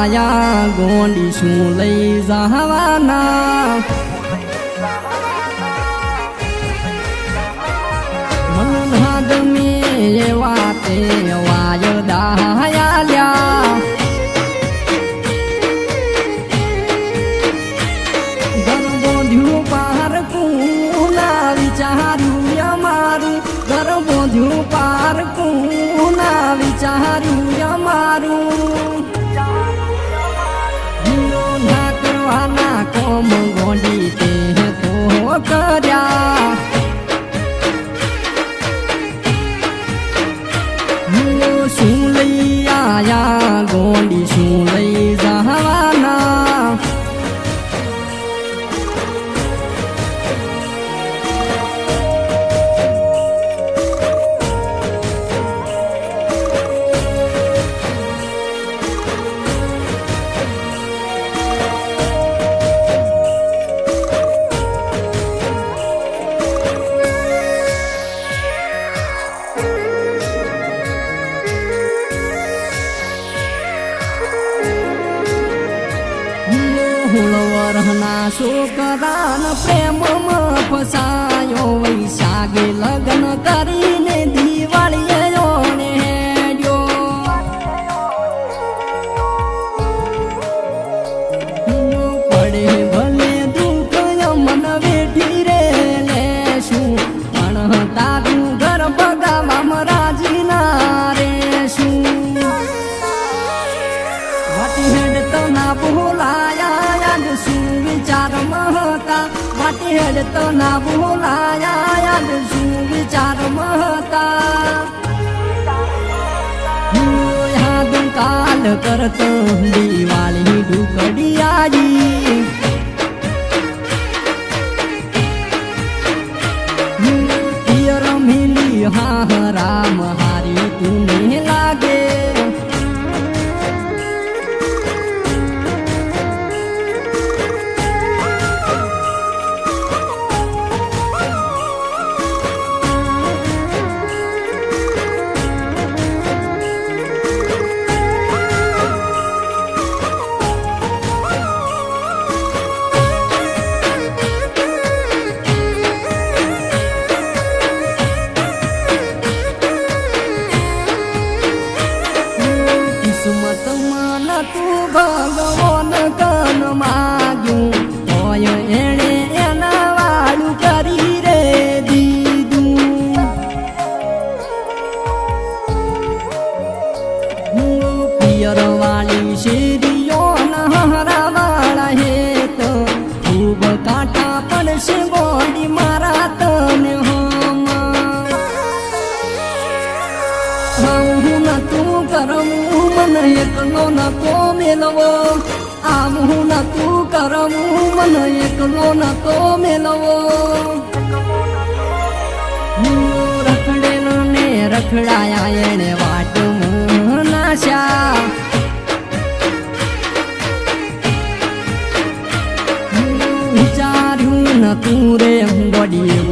આયા ગોંડી શું લઈ જવાના મનનાદ મે એવા તે વાયદા આલ્યા ઘર બોધ્યું પારકું ના વિચાર્યું અમારું હુળવરના છોકરાન પ્રેમમાં ફસાયો વૈશાગે લગ્ન કરીને મહતા વાટી હેડ તો ના યાદ શું વિચાર મહતા? હું યાદ કાલ કરતો દિવાળી ડુકડી આવી પિયર મિલી હા, રામ મને એકલો નતો મેલવો. આવું નતું કરવું મને એકલો નતો મેલવો. હું રખડેલો ને રખડાયા એને વાટ નાશા વિચાર્યું નતું રે ગોડી કરી બેઠા